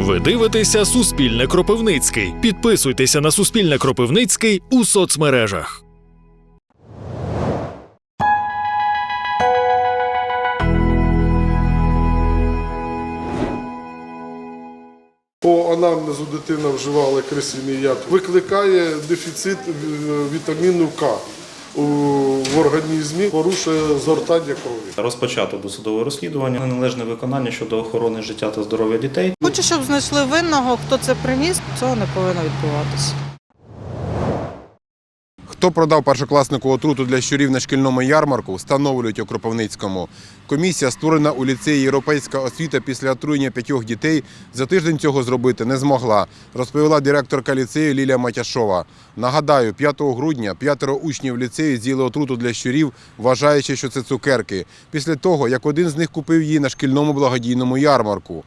Ви дивитеся Суспільне Кропивницький. Підписуйтеся на Суспільне Кропивницький у соцмережах. По анамнезу дитина вживала крисиний яд. Викликає дефіцит е, вітаміну К у- в організмі, порушує згортання крові. Розпочато досудове розслідування, неналежне виконання щодо охорони життя та здоров'я дітей. Хочу, щоб знайшли винного, хто це приніс, цього не повинно відбуватися. Хто продав першокласнику отруту для щурів на шкільному ярмарку, встановлюють у Кропивницькому. Комісія, створена у ліцеї Європейська освіта після отруєння п'ятьох дітей, за тиждень цього зробити не змогла, розповіла директорка ліцею Лілія Матяшова. Нагадаю, 5 грудня п'ятеро учнів ліцею з'їли отруту для щурів, вважаючи, що це цукерки, після того, як один з них купив її на шкільному благодійному ярмарку.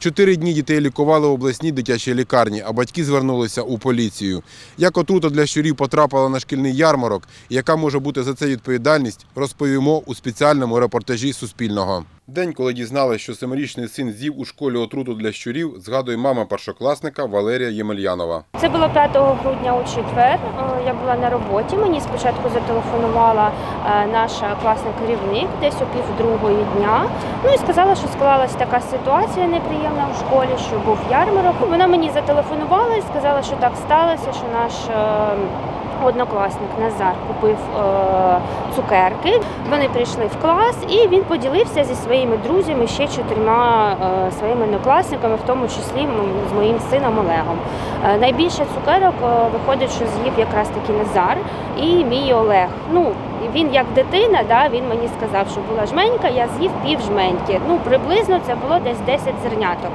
Чотири дні дітей лікували в обласній дитячій лікарні, а батьки звернулися у поліцію. Як отрута для щурів потрапила на шкільний ярмарок яка може бути за це відповідальність, розповімо у спеціальному репортажі Суспільного. День, коли дізналися, що семирічний син з'їв у школі отруту для щурів, згадує мама першокласника Валерія Ємельянова. Це було 5 грудня у четвер. Е, Я була на роботі. Мені спочатку зателефонувала е, наша класна керівник десь о пів другої дня. Ну і сказала, що склалась така ситуація неприємна в школі, що був ярмарок. Вона мені зателефонувала і сказала, що так сталося, що наш е, однокласник Назар купив е, цукерки. Вони прийшли в клас, і він поділився зі своїми друзями ще чотирма е, своїми однокласниками, в тому числі з моїм сином Олегом. Е, Найбільше цукерок виходить, що з'їв якраз таки Назар і мій Олег. Ну він як дитина, да, він мені сказав, що була жменька, я з'їв пів жменьки. Ну приблизно це було десь 10 зерняток.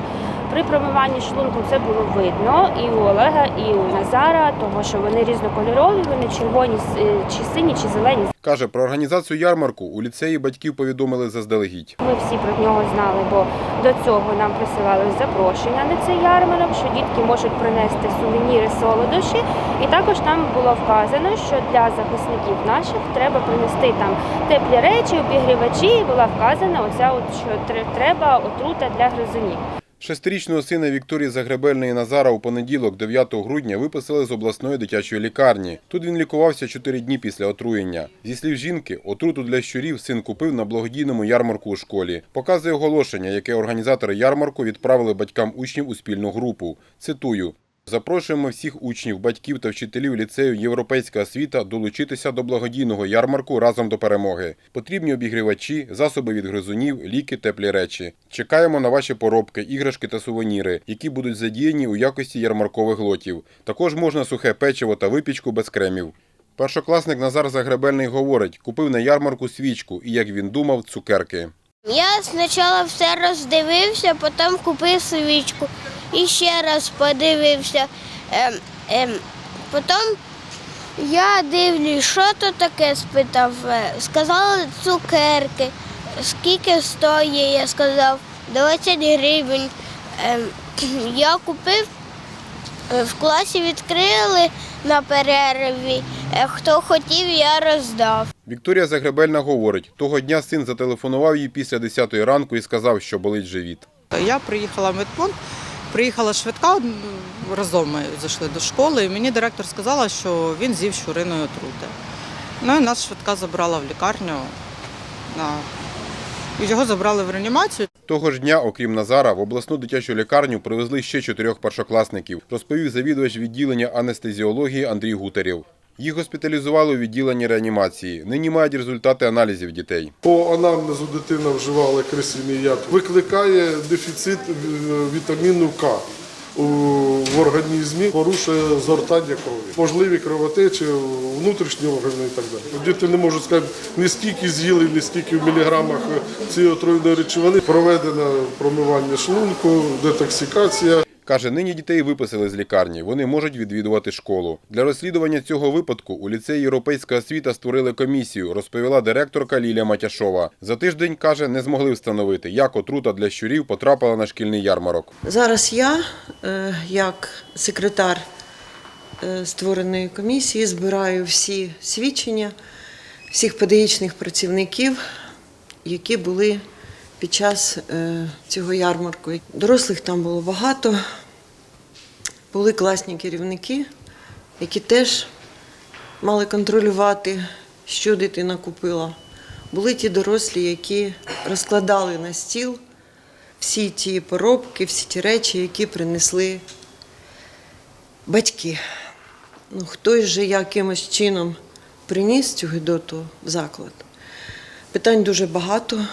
При промиванні шлунку це було видно і у Олега, і у Назара, тому що вони різнокольорові, вони червоні, е, чи сині, чи зелені. Каже, про організацію ярмарку у ліцеї батьків повідомили заздалегідь. Ми всі про нього знали, бо до цього нам присилали запрошення на цей ярмарок, що дітки можуть принести сувеніри, солодощі. І також нам було вказано, що для захисників наших треба принести там теплі речі, обігрівачі. І була вказана оця, от, що треба отрута для гризунів. Шестирічного сина Вікторії Загребельної Назара у понеділок, 9 грудня, виписали з обласної дитячої лікарні. Тут він лікувався чотири дні після отруєння. Зі слів жінки, отруту для щурів син купив на благодійному ярмарку у школі. Показує оголошення, яке організатори ярмарку відправили батькам учнів у спільну групу. Цитую. Запрошуємо всіх учнів, батьків та вчителів ліцею Європейська освіта долучитися до благодійного ярмарку разом до перемоги. Потрібні обігрівачі, засоби від гризунів, ліки, теплі речі. Чекаємо на ваші поробки, іграшки та сувеніри, які будуть задіяні у якості ярмаркових лотів. Також можна сухе печиво та випічку без кремів. Першокласник Назар Загребельний говорить, купив на ярмарку свічку і, як він думав, цукерки. Я спочатку все роздивився, потім купив свічку і ще раз подивився. Ем, ем, потім я дивлюсь, що то таке спитав. Е, Сказали цукерки. Скільки стоїть? Я сказав 20 гривень. Ем, я купив, е, в класі відкрили на перерві. Е, Хто хотів, я роздав. Вікторія Загребельна говорить, того дня син зателефонував їй після 10 ранку і сказав, що болить живіт. Я приїхала в медпункт, приїхала швидка, разом ми зайшли до школи, і мені директор сказала, що він з'їв щуриною отрути. Ну і нас швидка забрала в лікарню. На... Його забрали в реанімацію. Того ж дня, окрім Назара, в обласну дитячу лікарню привезли ще чотирьох першокласників, розповів завідувач відділення анестезіології Андрій Гутарєв. Їх госпіталізували у відділенні реанімації. Нині мають результати аналізів дітей. По анамнезу дитина вживала крисиний яд. Викликає дефіцит е, вітаміну К в організмі, порушує згортання крові. Можливі кровотечі, внутрішні органи і так далі. Діти не можуть сказати, ні скільки з'їли, ні скільки в міліграмах цієї отруйної речовини. Проведено промивання шлунку, детоксикація. Каже, нині дітей виписали з лікарні. Вони можуть відвідувати школу. Для розслідування цього випадку у ліцеї Європейська освіта створили комісію, розповіла директорка Лілія Матяшова. За тиждень каже, не змогли встановити, як отрута для щурів потрапила на шкільний ярмарок. Зараз я, е, як секретар е, створеної комісії, збираю всі свідчення всіх педагогічних працівників, які були під час е, цього ярмарку. Дорослих там було багато. Були класні керівники, які теж мали контролювати, що дитина купила. Були ті дорослі, які розкладали на стіл всі ті поробки, всі ті речі, які принесли батьки. Ну, хтось же якимось чином приніс цю гидоту в заклад. Питань дуже багато.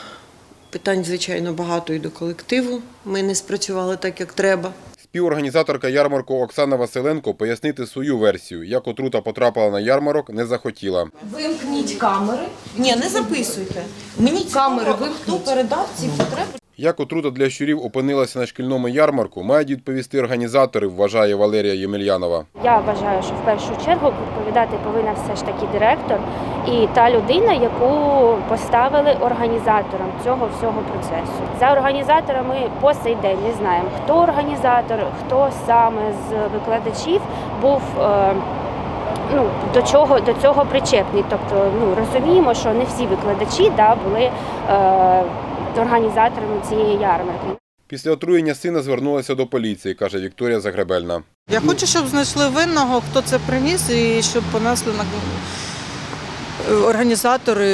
Питань, звичайно, багато і до колективу. Ми не спрацювали так, як треба. Співорганізаторка ярмарку Оксана Василенко пояснити свою версію, як отрута потрапила на ярмарок, не захотіла. Вимкніть камери. Ні, не записуйте. Мені камери ви Хто передав ці потреби? Як отрута для щурів опинилася на шкільному ярмарку, мають відповісти організатори, вважає Валерія Ємельянова. Я вважаю, що в першу чергу відповідати повинна все ж таки директор і та людина, яку поставили організатором цього всього процесу. За організаторами по сей день не знаємо, хто організатор, хто саме з викладачів був. е, Ну, до чого до цього причепний. Тобто, ну розуміємо, що не всі викладачі да, були е, організаторами цієї ярмарки. Після отруєння сина звернулася до поліції, каже Вікторія Загребельна. Я хочу, щоб знайшли винного, хто це приніс, і щоб понесли на організатори,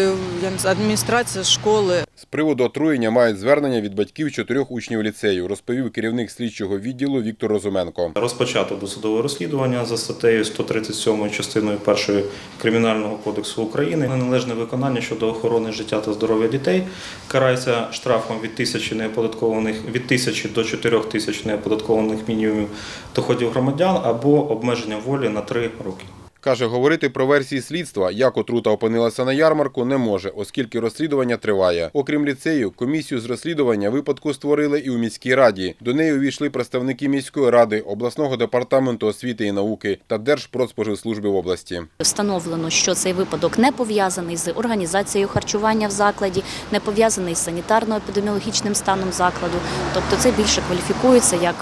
я не знаю, адміністрація школи. З приводу отруєння мають звернення від батьків чотирьох учнів ліцею, розповів керівник слідчого відділу Віктор Розуменко. Розпочато досудове розслідування за статтею 137 частиною 1 Кримінального кодексу України. Неналежне виконання щодо охорони життя та здоров'я дітей карається штрафом від тисячі неоподаткованих від тисячі до чотирьох тисяч неоподаткованих мінімумів доходів громадян або обмеження волі на три роки. Каже, говорити про версії слідства, як отрута опинилася на ярмарку, не може, оскільки розслідування триває. Окрім ліцею, комісію з розслідування випадку створили і у міській раді. До неї увійшли представники міської ради, обласного департаменту освіти і науки та Держпродспоживслужби в області. Встановлено, що цей випадок не пов'язаний з організацією харчування в закладі, не пов'язаний з санітарно-епідеміологічним станом закладу. Тобто це більше кваліфікується як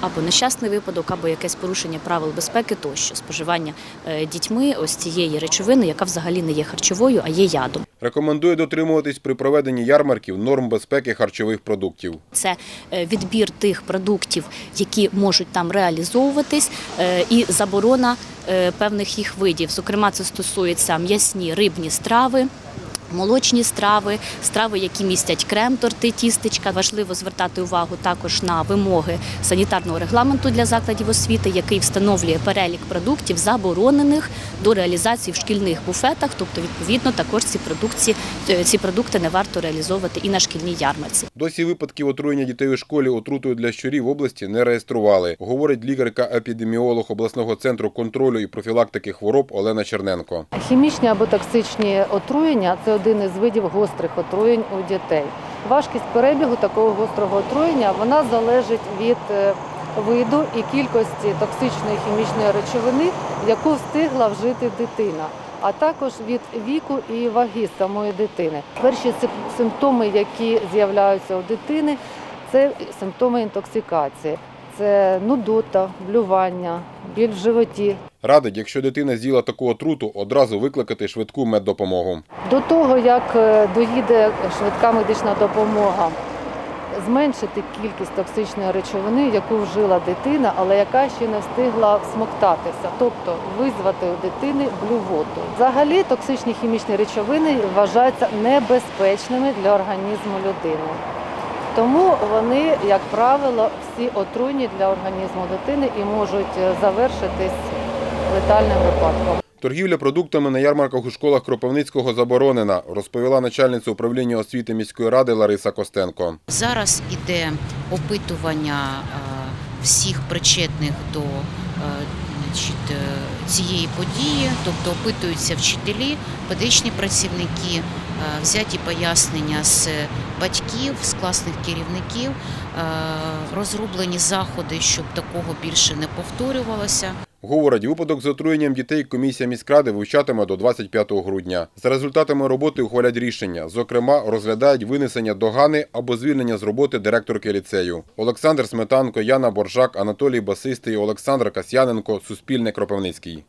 або нещасний випадок, або якесь порушення правил безпеки тощо споживання е, дітьми ось цієї речовини, яка взагалі не є харчовою, а є ядом. Рекомендує дотримуватись при проведенні ярмарків норм безпеки харчових продуктів. Це е, відбір тих продуктів, які можуть там реалізовуватись, е, і заборона е, певних їх видів. Зокрема, це стосується м'ясні рибні страви. Молочні страви, страви, які містять крем, торти, тістечка. Важливо звертати увагу також на вимоги санітарного регламенту для закладів освіти, який встановлює перелік продуктів, заборонених до реалізації в шкільних буфетах. Тобто, відповідно, також ці продукції, е, ці продукти не варто реалізовувати і на шкільній ярмарці. Досі випадків отруєння дітей у школі отрутою для щурів в області не реєстрували, говорить лікарка-епідеміолог обласного центру контролю і профілактики хвороб Олена Черненко. Хімічні або токсичні отруєння це один із видів гострих отруєнь у дітей. Важкість перебігу такого гострого отруєння вона залежить від е, виду і кількості токсичної хімічної речовини, яку встигла вжити дитина, а також від віку і ваги самої дитини. Перші симптоми, які з'являються у дитини, це симптоми інтоксикації. Це нудота, блювання, біль в животі, Радить, якщо дитина з'їла таку отруту, одразу викликати швидку меддопомогу. До того, як е, доїде швидка медична допомога, зменшити кількість токсичної речовини, яку вжила дитина, але яка ще не встигла всмоктатися, тобто визвати у дитини блювоту. Взагалі токсичні хімічні речовини вважаються небезпечними для організму людини. Тому вони, як правило, всі отруйні для організму дитини і можуть е, завершитись летальним випадком. Торгівля продуктами на ярмарках у школах Кропивницького заборонена, розповіла начальниця управління освіти міської ради Лариса Костенко. Зараз іде опитування е, всіх причетних до е, е, цієї події, тобто опитуються вчителі, педагогічні працівники, взяті пояснення з батьків, з класних керівників, розроблені заходи, щоб такого більше не повторювалося. Говорить, випадок з отруєнням дітей комісія міськради вивчатиме до 25 грудня. За результатами роботи ухвалять рішення. Зокрема, розглядають винесення догани або звільнення з роботи директорки ліцею. Олександр Сметанко, Яна Боржак, Анатолій Басистий, Олександр Касьяненко, Суспільне Кропивницький.